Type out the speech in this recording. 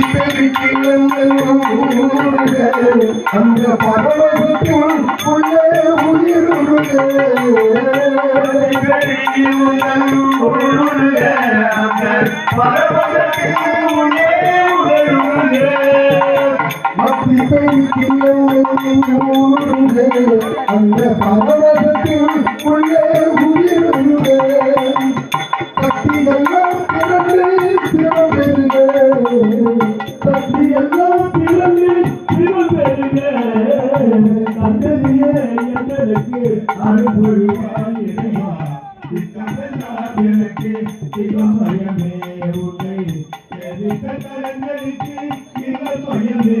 பக்தி பெருக்கிழங்கள் அந்த பரவசத்தில் உள்ளே உயிருள்ளே பக்தி அந்த பரவசத்தில் உள்ளே எங்களுக்கு அனுபவிப்பாய் இறைவா சித்தமெல்லாம் எனக்கு சிவமயமே உன்னை எதிர்க்கங்களுக்கு சிவமயமே